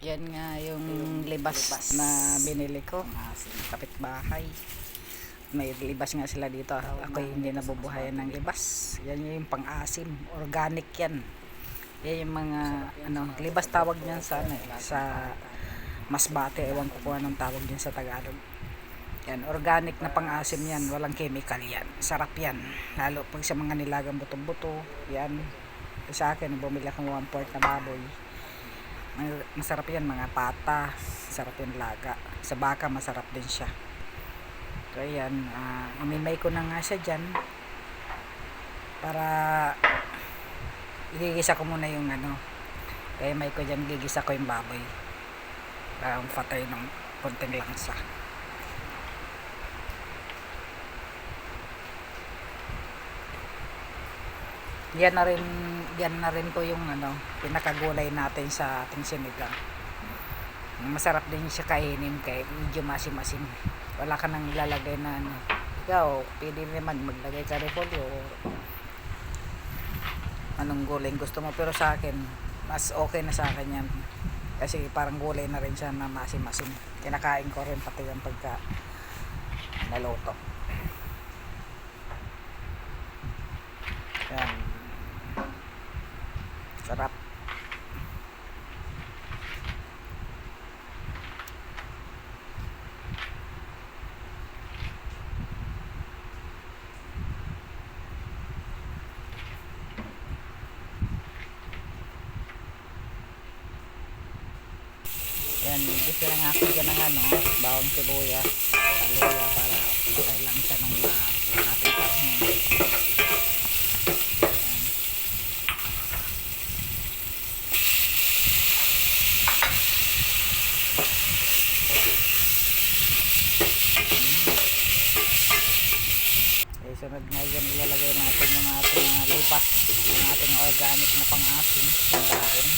Yan nga yung libas, na binili ko. Kapitbahay. May libas nga sila dito. Ako hindi nabubuhayan ng libas. Yan yung pang-asim. Organic yan. Yan yung mga ano, libas tawag niyan sa ano, eh, sa masbate. Ewan ko kung anong tawag niyan sa Tagalog. Yan, organic na pang-asim yan. Walang chemical yan. Sarap yan. Lalo pag sa mga nilagang buto-buto. Yan. Sa akin, bumili akong one fourth na baboy. Masarap yan, mga pata. Masarap yung laga. Sa baka, masarap din siya. So, ayan. Uh, imimay ko na nga siya dyan. Para igigisa ko muna yung ano. Kaya may ko dyan, gigisa ko yung baboy. Para patay ng konting langsa. Yan na rin, yan na rin po yung ano, pinakagulay natin sa ating sinigang. Masarap din siya kainin kay medyo masim-masim. Wala ka nang ilalagay na ano. Ikaw, pwede naman maglagay ka repolyo anong gulay gusto mo. Pero sa akin, mas okay na sa akin yan. Kasi parang gulay na rin siya na masim-masim. Kinakain ko rin pati yung pagka naluto. Yan. Sarap. Yan, lang ako dyan ng ano, bawang sibuyas, paluya para patay lang siya ng uh, ating karne. Eh, sunod nga yan, ilalagay natin yung ating uh, lipas, yung ating organic na pang-asin, yung dahon.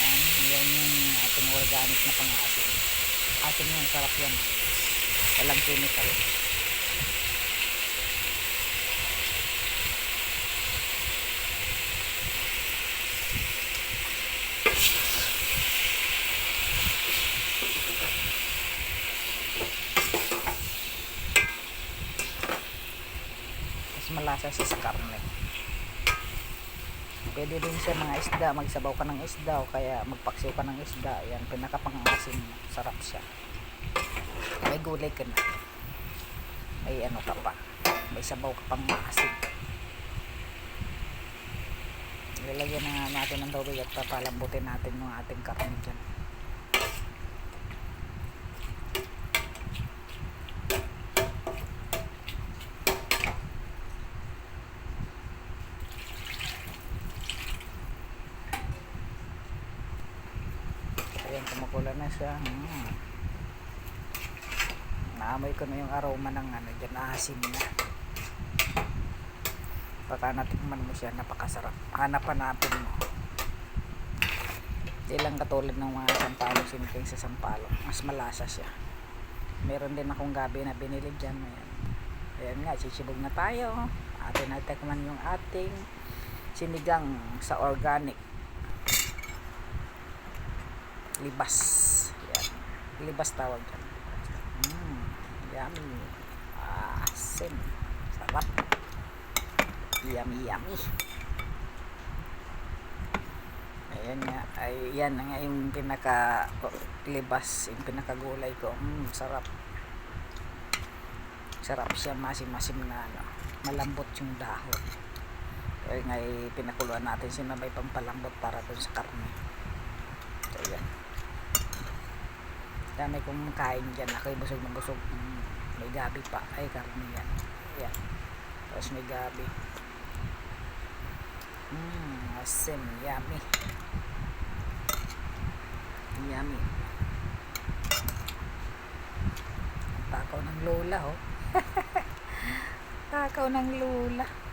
Yan, yan yung ating organic na pang-asin. Asin yan, sarap yan. Walang chemical. Mas malasa sa karne. Pwede din siya mga isda, magsabaw ka ng isda o kaya magpaksiw ka ng isda. Yan, pinakapangasin. Sarap siya. May gulay ka na. May ano ka pa. May sabaw ka pang maasin. Ilalagyan na natin ng tubig at papalambutin natin yung ating karne dyan. Kumukulo na siya. Hmm. Naamoy ko na yung aroma ng ano dyan, asim na. Baka natikman mo siya, napakasarap. Hanap-hanapin mo. Hindi lang katulad ng mga sampalok, sinigang sa sampalok. Mas malasa siya. Meron din akong gabi na binili dyan. Ayan, Ayan nga, sisibog na tayo. Atin natikman yung ating sinigang sa organic libas. Yan. Libas tawag yan. Mm, yummy. Asim. Sarap. Yummy, yummy. Ayan nga. Ay, yan nga yung pinaka libas, yung pinakagulay ko. Mm, sarap. Sarap siya, masim-masim na ano. Malambot yung dahon. Kaya nga eh, pinakuluan natin sinabay pampalambot para dun sa karne. So, yan dami kong kain dyan. Ako'y busog na busog. May gabi pa. Ay karne yan yan tapos may gabi. Mmm asim. Yummy. Yummy. Takaw ng lola oh. Takaw ng lola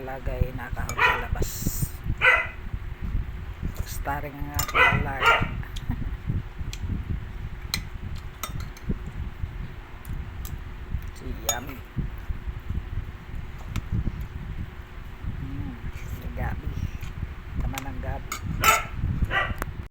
ilalagay na kahon sa labas. Starring ang aking alarm yummy